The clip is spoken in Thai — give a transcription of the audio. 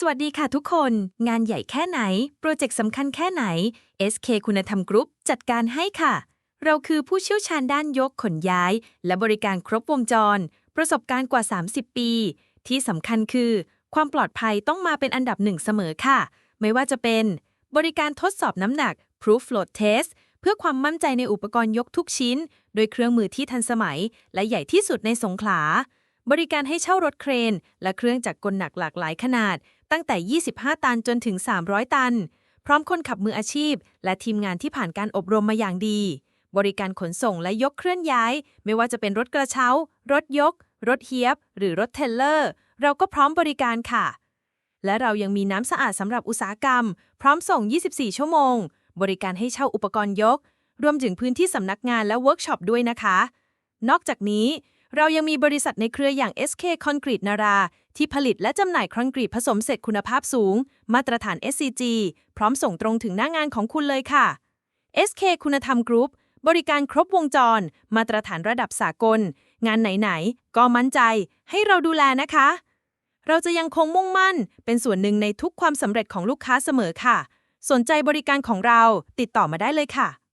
สวัสดีค่ะทุกคน งานใหญ่แค่ไหน โปรเจกต์สำคัญแค่ไหน SK คุณธรรมกรุ๊ปจัดการให้ค่ะ เราคือผู้เชี่ยวชาญด้านยกขนย้าย และบริการครบวงจร ประสบการณ์กว่า 30 ปี ที่สำคัญคือ ความปลอดภัยต้องมาเป็นอันดับหนึ่งเสมอค่ะ ไม่ว่าจะเป็น บริการทดสอบน้ำหนัก Proof Load Test เพื่อความมั่นใจในอุปกรณ์ยกทุกชิ้น โดยเครื่องมือที่ทันสมัย และใหญ่ที่สุดในสงขลา บริการให้เช่ารถเครน และเครื่องจักรกลหนักหลากหลายขนาด ตั้งแต่ 25 ตันจนถึง 300 ตัน พร้อมคนขับมืออาชีพ และทีมงานที่ผ่านการอบรมมาอย่างดี บริการขนส่งและยกเคลื่อนย้าย ไม่ว่าจะเป็นรถกระเช้า รถยก รถเฮียบ หรือรถเทรลเลอร์ เราก็พร้อมบริการค่ะ และเรายังมีน้ำสะอาดสำหรับอุตสาหกรรม พร้อมส่ง 24 ชั่วโมง บริการให้เช่าอุปกรณ์ยก รวมถึงพื้นที่สำนักงานและเวิร์กช็อปด้วยนะคะ นอกจากนี้ เรายังมีบริษัทในเครืออย่าง SK Concrete นารา ที่ผลิตและจำหน่ายคอนกรีตผสมเสร็จคุณภาพสูง มาตรฐาน SCG พร้อมส่งตรงถึงหน้างานของคุณเลยค่ะ SK คุณธรรมกรุ๊ปบริการครบวงจร มาตรฐานระดับสากล งานไหน ๆ ก็มั่นใจ ให้เราดูแลนะคะ เราจะยังคงมุ่งมั่น เป็นส่วนหนึ่งในทุกความสำเร็จของลูกค้าเสมอค่ะ สนใจบริการของเราติดต่อมาได้เลยค่ะ